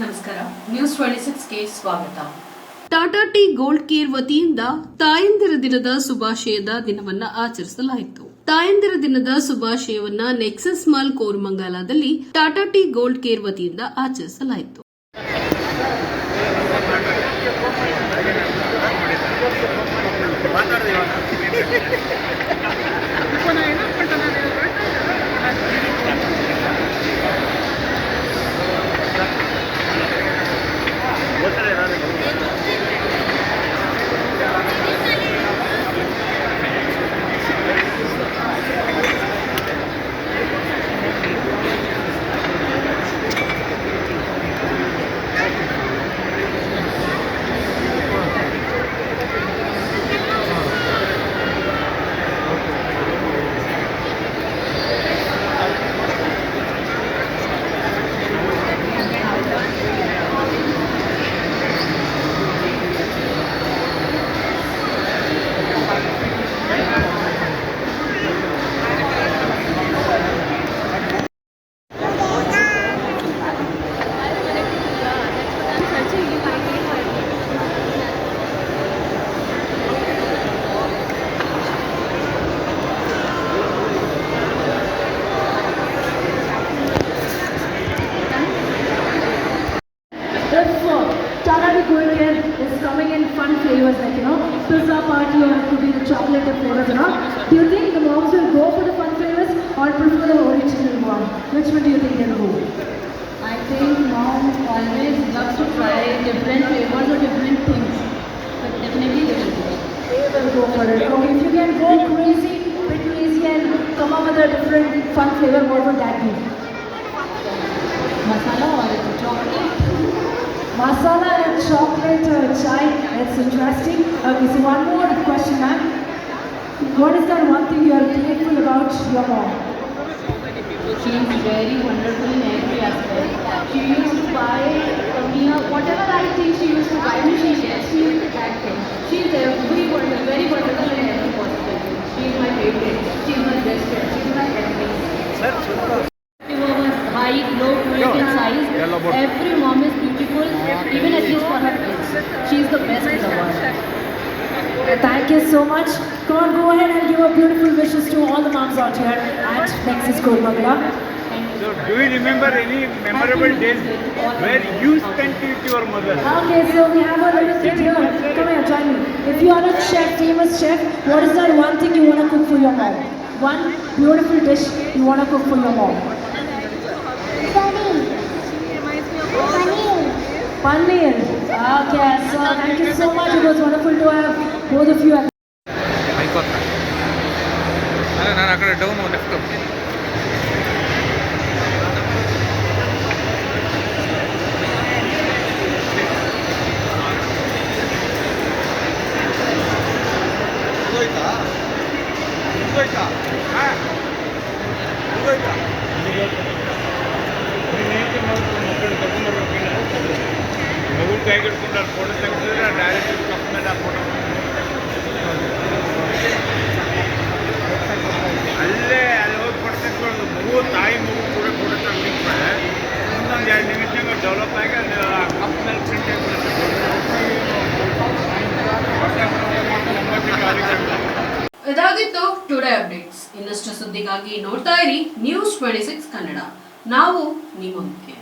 ನಮಸ್ಕಾರ. News twenty ಸಿಕ್ಸ್ಗೆ ಸ್ವಾಗತ. Tata Tea Gold Care ವತಿಯಿಂದ ತಾಯಂದಿರ ದಿನದ ಶುಭಾಶಯದ ದಿನವನ್ನ ಆಚರಿಸಲಾಯಿತು. ತಾಯಂದಿರ ದಿನದ ಶುಭಾಶಯವನ್ನ ನೆಕ್ಸಸ್ ಮಾಲ್ ಕೋರ್ಮಂಗಾಲದಲ್ಲಿ ಟಾಟಾ ಟಿ ಗೋಲ್ಡ್ ಕೇರ್ ವತಿಯಿಂದ ಆಚರಿಸಲಾಯಿತು. Flavors like, you know, pizza party or it could be the chocolate flavors and all, do you think the moms will go for the fun flavors or prefer the original one? Which one do you think they'll go? I think mom always loves to try different flavors or different things. But definitely they will do. They will go for it. Okay, if you can go crazy, bit crazy and come up with a different fun flavor, what would that be? Masala or chocolate. Masala chocolate uh, chai. That's interesting. Okay, so one more question, ma'am. What is that one thing you are grateful about your mom? She is very wonderful in every aspect. She used to buy for me uh, whatever I think she used to buy me, she shares. She used to that thing. She is every wonderful, very wonderful in every possible way. She is my favorite. She is my best friend. She is my everything. Over height, low, weight and size. Every mom is beautiful, ah, even at least for her kids. She is the best in the world. Thank you so much. Come on, go ahead and give a beautiful wishes to all the moms out here at Nexus Kurmagala. So, do you remember any memorable days where you spent with your mother? Okay, so we have a little thing here. Come here, join me. If you are a chef, famous chef, what is that one thing you want to cook for your mom? One beautiful dish you want to cook for your mom. One meal. Okay, so thank you so much. It was wonderful to have both of you. ನಾನು ಆ ಕಡೆ down left ಹೋಯ್ತಾ ಹೋಯ್ತಾ ಕೈ ಕಟ್ಕೊಂಡಾರ photo ತೆಗೆದ್ರೆ direct photo ಅಲ್ಲೇ ಅಲ್ಲಿ ಹೋಗಿ ಫೋಟೋ ತಾಯಿ ಮಗು ಕೂಡ ಫೋಟೋ ತೆಗೆಸ್ಕೊಂಡ್ರೆ ಇನ್ನೊಂದು ಎರಡು ನಿಮಿಷ ಡೆವಲಪ್ ಆಗಿ ಅಲ್ಲಿ ಕಪ್ ಮೇಲೆ ಪ್ರಿಂಟ್ ಇದಾಗಿತ್ತು ಟುಡೇ ಅಪ್ಡೇಟ್ಸ್ ಇನ್ನಷ್ಟು ಸುದ್ದಿಗಾಗಿ ನೋಡ್ತಾ ಇರಿ ನ್ಯೂಸ್ ಟ್ವೆಂಟಿ ಸಿಕ್ಸ್ ಕನ್ನಡ ನಾವು ನಿಮ್ಮೊಂದಿಗೆ